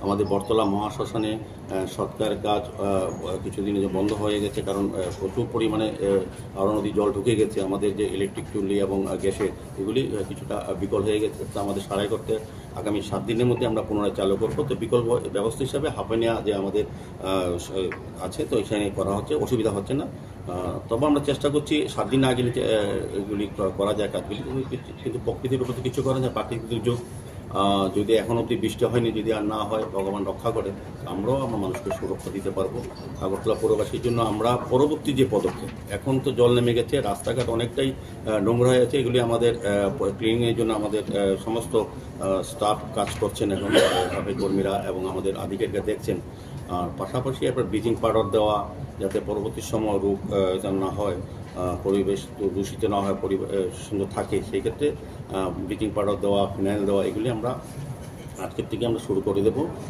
আমাদের বটতলা মহাশ্মশানে সৎকার কাজ কিছুদিন যে বন্ধ হয়ে গেছে কারণ প্রচুর পরিমাণে নদী জল ঢুকে গেছে, আমাদের যে ইলেকট্রিক চুল্লি এবং গ্যাসের এগুলি কিছুটা বিকল হয়ে গেছে। তা আমাদের সারাই করতে আগামী সাত দিনের মধ্যে আমরা পুনরায় চালু করব। তো বিকল্প ব্যবস্থা হিসাবে হাফেনিয়া যে আমাদের আছে, তো এখানে করা হচ্ছে, অসুবিধা হচ্ছে না। তবে আমরা চেষ্টা করছি সাত দিন আগে এগুলি করা যায় কাজগুলি। কিন্তু- প্রকৃতির উপর কিছু করা যায়, প্রাকৃতিক দুর্যোগ যদি এখন অবধি বৃষ্টি হয়নি, যদি আর না হয়, ভগবান রক্ষা করে, আমরাও আমরা মানুষকে সুরক্ষা দিতে পারব। আগরতলা পৌরবাসীর জন্য আমরা পরবর্তী যে পদক্ষেপ, এখন তো জল নেমে গেছে, রাস্তাঘাট অনেকটাই নোংরা হয়ে আছে, এগুলি আমাদের ক্লিনিংয়ের জন্য আমাদের সমস্ত স্টাফ কাজ করছেন এখন কর্মীরা এবং আমাদের আধিকারিকরা দেখছেন। আর পাশাপাশি একবার ব্লিচিং পাউডার দেওয়া, যাতে পরবর্তী সময় রোগ না হয় পরিবেশ দূষিত না হয় পরিবেশ সুন্দর থাকে। সেই ক্ষেত্রে ব্লিচিং পাউডার দেওয়া, ফিনাইল দেওয়া, এগুলি আমরা আজকের থেকে আমরা শুরু করে দেবো।